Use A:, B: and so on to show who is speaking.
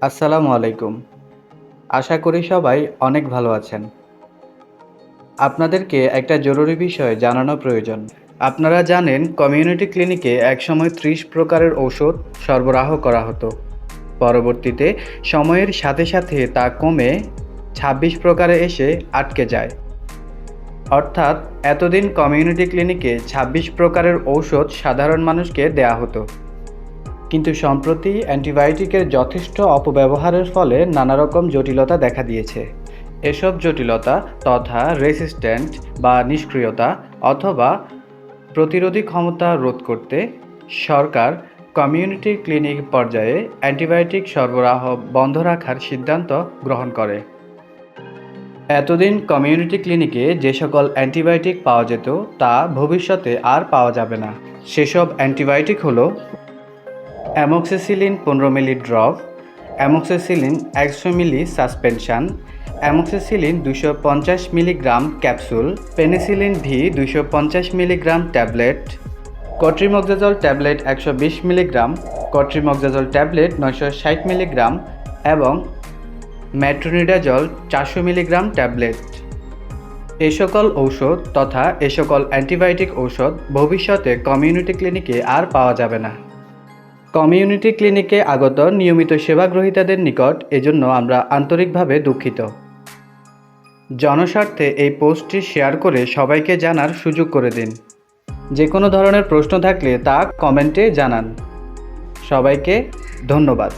A: আসসালামু আলাইকুম। আশা করি সবাই অনেক ভালো আছেন। আপনাদেরকে একটা জরুরি বিষয় জানানো প্রয়োজন। আপনারা জানেন, কমিউনিটি ক্লিনিকে একসময় ত্রিশ প্রকারের ঔষধ সরবরাহ করা হতো। পরবর্তীতে সময়ের সাথে সাথে তা কমে ছাব্বিশ প্রকারে এসে আটকে যায়। অর্থাৎ, এতদিন কমিউনিটি ক্লিনিকে ছাব্বিশ প্রকারের ঔষধ সাধারণ মানুষকে দেয়া হতো। কিন্তু সম্প্রতি অ্যান্টিবায়োটিকের যথেষ্ট অপব্যবহারের ফলে নানা রকম জটিলতা দেখা দিয়েছে। এসব জটিলতা তথা রেসিস্ট্যান্ট বা নিষ্ক্রিয়তা অথবা প্রতিরোধী ক্ষমতা রোধ করতে সরকার কমিউনিটি ক্লিনিক পর্যায়ে অ্যান্টিবায়োটিক সরবরাহ বন্ধ রাখার সিদ্ধান্ত গ্রহণ করে। এতদিন কমিউনিটি ক্লিনিকে যে সকল অ্যান্টিবায়োটিক পাওয়া যেত তা ভবিষ্যতে আর পাওয়া যাবে না। সেসব অ্যান্টিবায়োটিক হলো অ্যামোক্সিসিলিন পনেরো মিলি ড্রপ, অ্যামোক্সিসিলিন একশো মিলি সাসপেনশান, অ্যামোক্সিসিলিন দুশো পঞ্চাশ মিলিগ্রাম ক্যাপসুল, পেনিসিলিন ভি দুশো পঞ্চাশ মিলিগ্রাম ট্যাবলেট, কট্রিমক্সাজল ট্যাবলেট একশো বিশ মিলিগ্রাম, কট্রিমক্সাজল ট্যাবলেট নয়শো ষাট মিলিগ্রাম এবং ম্যাট্রোনিডাজল চারশো মিলিগ্রাম ট্যাবলেট। এ সকল ঔষধ তথা এ সকল অ্যান্টিবায়োটিক ঔষধ ভবিষ্যতে কমিউনিটি ক্লিনিকে আর পাওয়া যাবে না। কমিউনিটি ক্লিনিকে আগত নিয়মিত সেবাগ্রহীতাদের নিকট এজন্য আমরা আন্তরিকভাবে দুঃখিত। জনস্বার্থে এই পোস্টটি শেয়ার করে সবাইকে জানার সুযোগ করে দিন। যে কোনো ধরনের প্রশ্ন থাকলে তা কমেন্টে জানান। সবাইকে ধন্যবাদ।